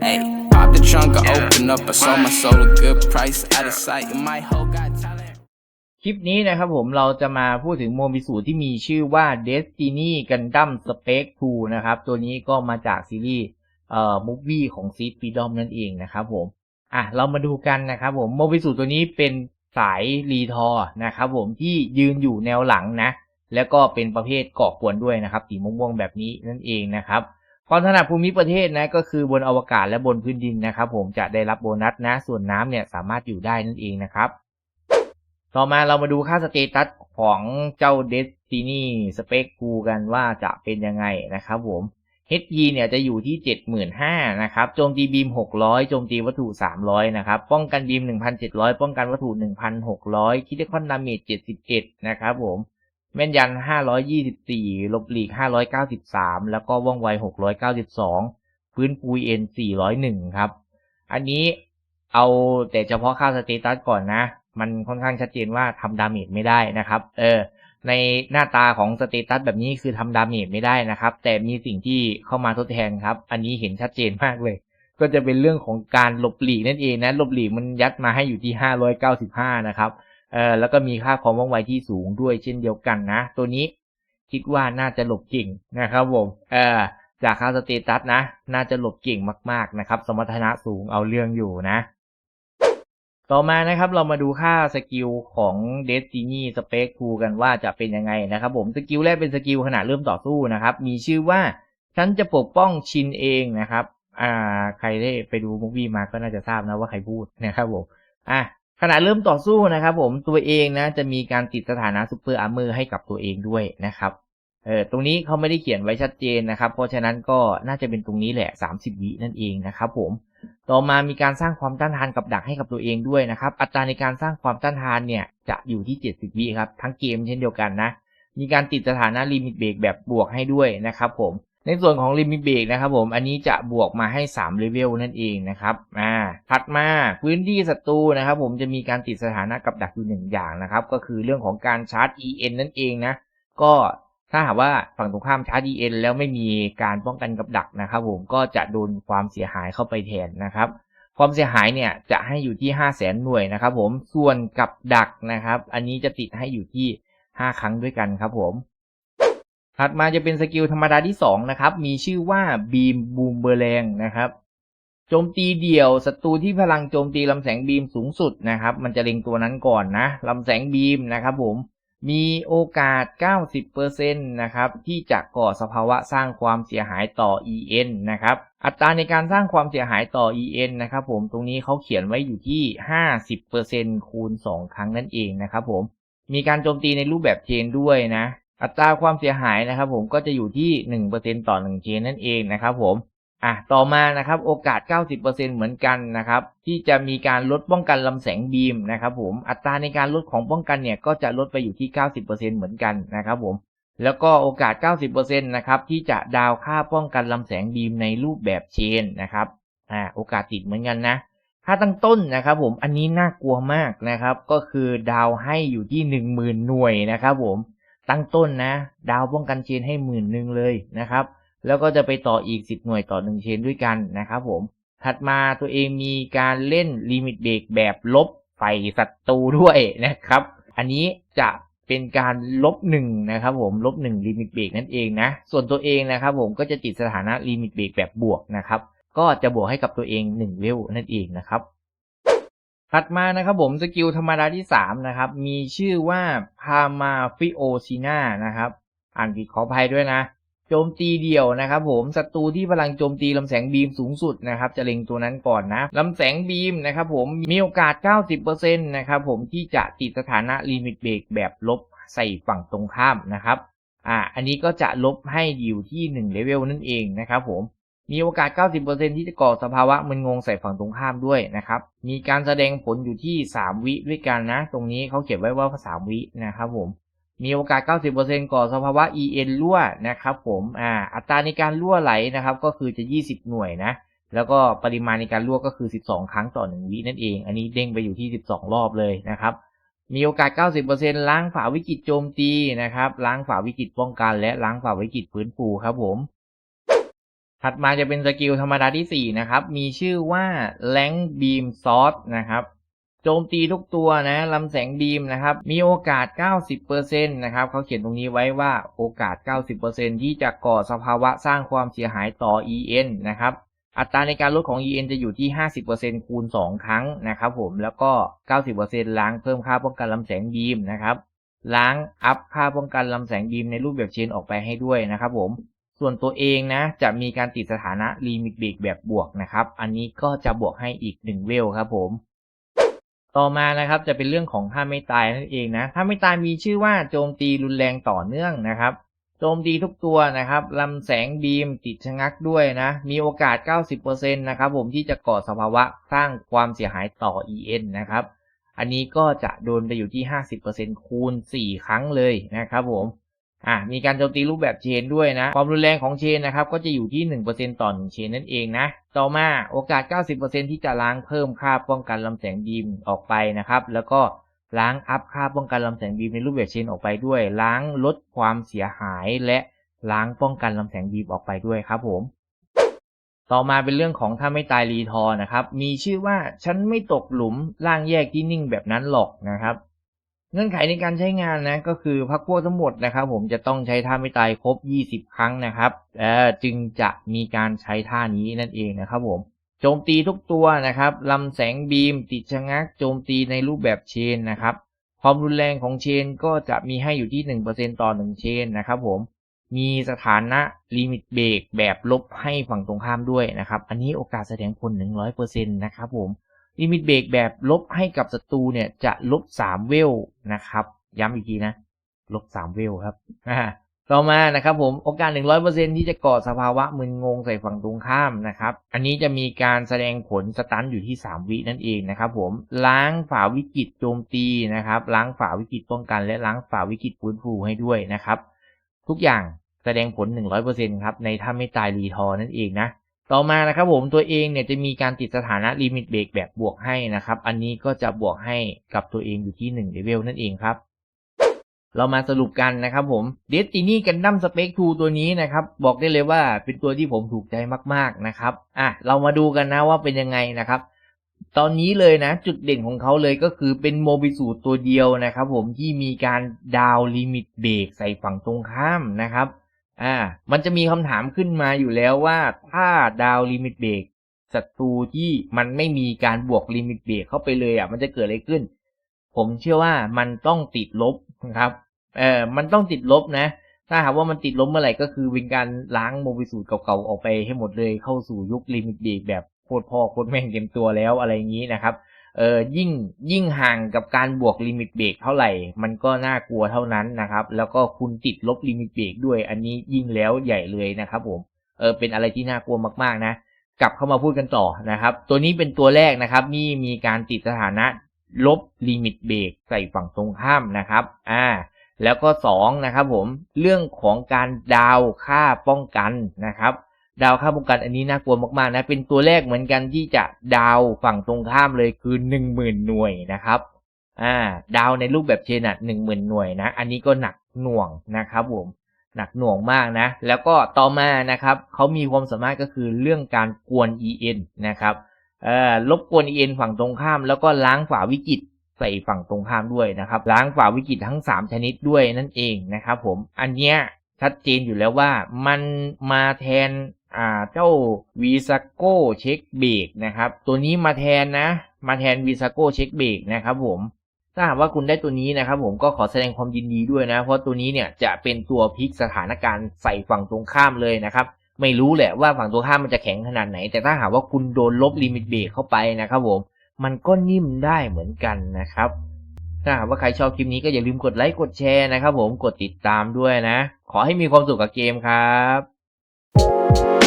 Hey, pop the trunk, I open up. I sold my soul a good price. Out of sight, and my hoe got talent. คลิปนี้นะครับผมเราจะมาพูดถึงโมบิสูที่มีชื่อว่า Destiny Gundam Spec 2นะครับ ตัวนี้ก็มาจากซีรีส์เอ่อมูฟวี่ของ Seed Freedom นั่นเองนะครับผมอะเรามาดูกันนะครับผมโมบิสูตัวนี้เป็นสายรีทอร์นะครับผมที่ยืนอยู่แนวหลังนะ แล้วก็เป็นประเภทก่อกวนด้วยนะครับสีม่วงๆแบบนี้นั่นเองนะครับ ความถนัดภูมิประเทศนะก็คือบนอวกาศและบนพื้นดินนะครับผมจะได้รับโบนัสนะ ส่วนน้ำเนี่ยสามารถอยู่ได้นั่นเองนะครับ ต่อมาเรามาดูค่าสเตตัสของเจ้า Destiny Spec 2กันว่าจะเป็นยังไงนะครับผม HG เนี่ยจะอยู่ที่ 75,000นะครับ โจมตีบีม 600 โจมตีวัตถุ 300 นะครับ ป้องกันบีม 1,700 ป้องกันวัตถุ 1,600 คิดคอนดาเมจ 71 นะครับผม แม่นยัน 524 ลบหลีก 593 แล้วก็ว่องไว 692 พื้นฟูเอ็น 401 ครับ อันนี้เอาแต่เฉพาะค่าสเตตัสก่อนนะ มันค่อนข้างชัดเจนว่าทำดาเมจไม่ได้นะครับ เออ ในหน้าตาของสเตตัสแบบนี้คือทำดาเมจไม่ได้นะครับ แต่มีสิ่งที่เข้ามาทดแทนครับ อันนี้เห็นชัดเจนมากเลย ก็จะเป็นเรื่องของการหลบหลีกนั่นเองนะ หลบหลีกมันยัดมาให้อยู่ที่ 595 นะครับ เออแล้วก็มีค่าความว่องไวที่สูงด้วยเช่นเดียวกันนะ ตัวนี้คิดว่าน่าจะหลบเก่งนะครับผมเออจากค่าสเตตัสนะ น่าจะหลบเก่งมากๆนะครับ สมรรถนะสูงเอาเรื่องอยู่นะ ต่อมานะครับเรามาดูค่าสกิลของ Destiny Spec 2กันว่าจะเป็นยังไงนะครับผมสกิลแรกเป็นสกิลขณะเริ่มต่อสู้นะครับ มีชื่อว่าฉันจะปกป้องชินเองนะครับ อ่า ใครได้ไปดูมูฟวี่มาก็น่าจะทราบนะว่าใครพูดนะครับผม อะ ขณะเริ่มต่อสู้นะครับ ผมตัวเองนะจะมีการติดสถานะซูเปอร์อาร์เมอร์ให้กับตัวเองด้วยนะครับเออตรงนี้เขาไม่ได้เขียนไว้ชัดเจนนะครับ เพราะฉะนั้นก็น่าจะเป็นตรงนี้แหละ 30 วินั่นเองนะครับผมต่อมามีการสร้างความต้านทานกับดักให้กับตัวเองด้วยนะครับ อัตราในการสร้างความต้านทานเนี่ยจะอยู่ที่ 70 วิครับ ทั้งเกมเช่นเดียวกันนะ มีการติดสถานะลิมิตเบรกแบบบวกให้ด้วยนะครับผม ในส่วนของลิมิตเบรกนะครับผมอันนี้จะบวกมาให้3เลเวลนั่นเองนะครับอ่าถัดมาพื้นที่ศัตรูนะครับผมจะมีการติดสถานะกับดักอยู่หนึ่งอย่างนะครับก็คือเรื่องของการชาร์จ EN นั่นเองนะก็ถ้าหากว่าฝั่งตรงข้ามชาร์จ EN แล้วไม่มีการป้องกันกับดักนะครับผมก็จะโดนความเสียหายเข้าไปแทนนะครับความเสียหายเนี่ยจะให้อยู่ที่ 5 0 0แสนหน่วยนะครับผมส่วนกับดักนะครับ อันนี้จะติดให้อยู่ที่ 5 ครั้งด้วยกันครับผม ถัดมาจะเป็นสกิลธรรมดาที่ 2 นะครับ มีชื่อว่าบีมบูมเบอร์แรงนะครับโจมตีเดี่ยวศัตรูที่พลังโจมตีลำแสงบีมสูงสุดนะครับ มันจะเล็งตัวนั้นก่อนนะลำแสงบีมนะครับผมมีโอกาส 90%นะครับที่จะก่อสภาวะสร้างความเสียหายต่อ EN นะครับ อัตราในการสร้างความเสียหายต่อ EN นะครับผม ตรงนี้เขาเขียนไว้อยู่ที่ 50%คูณ 2 ครั้งนั่นเองนะครับผม มีการโจมตีในรูปแบบเชนด้วยนะ อัตราความเสียหายนะครับ ผมก็จะอยู่ที่ 1%ต่อ1เชนนั่นเองนะครับ ผมอะต่อมานะครับโอกาส 90%เหมือนกันนะครับ ที่จะมีการลดป้องกันลำแสงบีมนะครับ ผมอัตราในการลดของป้องกันเนี่ยก็จะลดไปอยู่ที่ 90%เหมือนกันนะครับ ผมแล้วก็โอกาส 90%นะครับที่จะดาวค่าป้องกันลำแสงบีมในรูปแบบเชนนะครับอ่าโอกาสติดเหมือนกันนะค่าตั้งต้นนะครับ ผมอันนี้น่ากลัวมากนะครับ ก็คือดาวให้อยู่ที่ 10,000 หน่วยนะครับ ผม ตั้งต้นนะ ดาวป้องกันเชนให้หมื่นหนึ่งเลยนะครับ แล้วก็จะไปต่ออีก 10 หน่วยต่อ 1 เชนด้วยกันนะครับผม ถัดมาตัวเองมีการเล่นลิมิตเบรกแบบลบไฟศัตรูด้วยนะครับ อันนี้จะเป็นการลบหนึ่งนะครับผมลบหนึ่งลิมิตเบรกนั่นเองนะ ส่วนตัวเองนะครับผมก็จะติดสถานะลิมิตเบรกแบบบวกนะครับ ก็จะบวกให้กับตัวเอง1เวลนั่นเองนะครับ ถัดมานะครับผมสกิลธรรมดาที่ 3 นะครับ มีชื่อว่าพามาฟิโอซินานะครับ อ่านผิดขออภัยด้วยนะ โจมตีเดี่ยวนะครับผมศัตรูที่พลังโจมตีลำแสงบีมสูงสุดนะครับ จะเล็งตัวนั้นก่อนนะลำแสงบีมนะครับผมมีโอกาส 90%นะครับผมที่จะติดสถานะลิมิตเบรกแบบลบใส่ฝั่งตรงข้ามนะครับอ่าอันนี้ก็จะลบให้อยู่ที่1เลเวลนั่นเองนะครับผม มีโอกาส 90%ที่จะก่อสภาวะมึนงงใส่ฝั่งตรงข้ามด้วยนะครับ มีการแสดงผลอยู่ที่ 3 วิด้วยกันนะ ตรงนี้เขาเขียนไว้ว่า 3 วินะครับผม มีโอกาส 90%ก่อสภาวะ EN รั่วนะครับผม อ่า อัตราในการรั่วไหลนะครับ ก็คือจะ 20 หน่วยนะ แล้วก็ปริมาณในการรั่วก็คือ 12 ครั้งต่อ 1 วินั่นเอง อันนี้เด้งไปอยู่ที่ 12 รอบเลยนะครับ มีโอกาส 90%ล้างฝาวิกฤตโจมตีนะครับ ล้างฝาวิกฤตป้องกัน และล้างฝาวิกฤตฟื้นฟูครับผม ถัดมาจะเป็นสกิลธรรมดาที่ 4 นะครับ มีชื่อว่า Length Beam Sword นะครับ โจมตีทุกตัวนะลำแสงบีมนะครับ มีโอกาส 90%นะครับเขาเขียนตรงนี้ไว้ว่าโอกาส 90%ที่จะก่อสภาวะสร้างความเสียหายต่อ EN นะครับ อัตราในการลดของ EN จะอยู่ที่ 50%คูณ 2 ครั้งนะครับผม แล้วก็ 90%ล้างเพิ่มค่าป้องกันลำแสงบีมนะครับ ล้างอัพค่าป้องกันลำแสงบีมในรูปแบบเชนออกไปให้ด้วยนะครับผม ส่วนตัวเองนะจะมีการติดสถานะลิมิตเบรกแบบบวกนะครับ อันนี้ก็จะบวกให้อีก1เวลครับผม ต่อมานะครับจะเป็นเรื่องของท่าไม่ตายนั่นเองนะท่าไม่ตายมีชื่อว่าโจมตีรุนแรงต่อเนื่องนะครับ โจมตีทุกตัวนะครับลำแสงบีมติดชะงักด้วยนะ มีโอกาส 90%นะครับผมที่จะก่อสภาวะสร้างความเสียหายต่อ EN นะครับ อันนี้ก็จะโดนไปอยู่ที่ 50%คูณ 4 ครั้งเลยนะครับผม อ่ามีการโจมตีรูปแบบเชนด้วยนะ ความรุนแรงของเชนนะครับก็จะอยู่ที่ 1%ต่อ 1 เชนนั่นเองนะ ต่อมาโอกาส 90%ที่จะล้างเพิ่มค่าป้องกันลำแสงบีมออกไปนะครับ แล้วก็ล้างอัพค่าป้องกันลำแสงบีมในรูปแบบเชนออกไปด้วย ล้างลดความเสียหายและล้างป้องกันลำแสงบีมออกไปด้วยครับผม ต่อมาเป็นเรื่องของถ้าไม่ตายรีทอนะครับ มีชื่อว่าฉันไม่ตกหลุมร่างแยกที่นิ่งแบบนั้นหรอกนะครับ เงื่อนไขในการใช้งานนะก็คือพักพวกทั้งหมดนะครับ ผมจะต้องใช้ท่าไม่ตายครบ 20 ครั้งนะครับเอ่อจึงจะมีการใช้ท่านี้นั่นเองนะครับผมโจมตีทุกตัวนะครับลำแสงบีม ติดชะงัก โจมตีในรูปแบบเชนนะครับ ความรุนแรงของเชนก็จะมีให้อยู่ที่ 1%ต่อ 1 เชนนะครับผมมีสถานะลิมิตเบรกแบบลบให้ฝั่งตรงข้ามด้วยนะครับ อันนี้โอกาสแสดงผล 100%นะครับผม ลิมิตเบรกแบบลบให้กับศัตรูเนี่ยจะลบ3เวลนะครับ ย้ำอีกทีนะ ลบ3เวลครับต่อมานะครับผมโอกาส 100%ที่จะก่อสภาวะมึนงงใส่ฝั่งตรงข้ามนะครับ อันนี้จะมีการแสดงผลสตันอยู่ที่ 3 วินั่นเองนะครับผมล้างฝ่าวิกฤตโจมตีนะครับ ล้างฝ่าวิกฤตป้องกัน และล้างฝ่าวิกฤตฟื้นฟูให้ด้วยนะครับ ทุกอย่างแสดงผล 100%ครับในถ้าไม่ตายรีทอนั่นเองนะ ต่อมานะครับผมตัวเองเนี่ยจะมีการติดสถานะลิมิตเบรกแบบบวกให้นะครับ อันนี้ก็จะบวกให้กับตัวเองอยู่ที่1เลเวลนั่นเองครับ เรามาสรุปกันนะครับผม Destiny Gundam Spec 2ตัวนี้นะครับ บอกได้เลยว่าเป็นตัวที่ผมถูกใจมากๆนะครับ อะ เรามาดูกันนะว่าเป็นยังไงนะครับตอนนี้เลยนะจุดเด่นของเขาเลยก็คือเป็นโมบิสูตัวเดียวนะครับผมที่มีการดาวลิมิตเบรกใส่ฝั่งตรงข้ามนะครับ อ่า มันจะมีคำถามขึ้นมาอยู่แล้วว่าถ้าดาวลิมิตเบรกศัตรูที่มันไม่มีการบวกลิมิตเบรกเข้าไปเลยอะมันจะเกิดอะไรขึ้น ผมเชื่อว่ามันต้องติดลบนะครับ เออมันต้องติดลบนะ ถ้าหากว่ามันติดลบเมื่อไหร่ก็คือเป็นการล้างโมบิสูตรเก่าๆออกไปให้หมดเลยเข้าสู่ยุคลิมิตเบรกแบบโคตรพ่อโคตรแม่งเต็มตัวแล้วอะไรอย่างนี้นะครับ เออยิ่งยิ่งห่างกับการบวกลิมิตเบรกเท่าไหร่ มันก็น่ากลัวเท่านั้นนะครับ แล้วก็คุณติดลบลิมิตเบรกด้วย อันนี้ยิ่งแล้วใหญ่เลยนะครับผมเออเป็นอะไรที่น่ากลัวมากๆนะ กลับเข้ามาพูดกันต่อนะครับ ตัวนี้เป็นตัวแรกนะครับนี่มีการติดสถานะลบลิมิตเบรกใส่ฝั่งตรงข้ามนะครับอ่าแล้วก็สองนะครับผมเรื่องของการดาวค่าป้องกันนะครับ ดาวค่าป้องกันอันนี้น่ากลัวมากๆนะ เป็นตัวแรกเหมือนกันที่จะดาวฝั่งตรงข้ามเลยคือหนึ่งหมื่นหน่วยนะครับอ่าดาวในรูปแบบเชนอะหนึ่งหมื่นหน่วยนะ อันนี้ก็หนักหน่วงนะครับผมหนักหน่วงมากนะ แล้วก็ต่อมานะครับเขามีความสามารถก็คือเรื่องการกวน EN นะครับเอ่อลบกวน EN ฝั่งตรงข้าม แล้วก็ล้างฝ่าวิกฤตใส่ฝั่งตรงข้ามด้วยนะครับ ล้างฝ่าวิกฤตทั้ง 3 ชนิดด้วยนั่นเองนะครับผมอันเนี้ยชัดเจนอยู่แล้วว่ามันมาแทน อ่าเจ้าวีซาโกเช็คเบรกนะครับ ตัวนี้มาแทนนะ มาแทนวีซาโกเช็คเบรกนะครับผมถ้าหากว่าคุณได้ตัวนี้นะครับ ผมก็ขอแสดงความยินดีด้วยนะ เพราะตัวนี้เนี่ยจะเป็นตัวพลิกสถานการณ์ใส่ฝั่งตรงข้ามเลยนะครับ ไม่รู้แหละว่าฝั่งตรงข้ามมันจะแข็งขนาดไหน แต่ถ้าหากว่าคุณโดนลบลิมิตเบรกเข้าไปนะครับ ผม มันก็นิ่มได้เหมือนกันนะครับ ถ้าหากว่าใครชอบคลิปนี้ก็อย่าลืมกดไลค์กดแชร์นะครับ ผมกดติดตามด้วยนะ ขอให้มีความสุขกับเกมครับ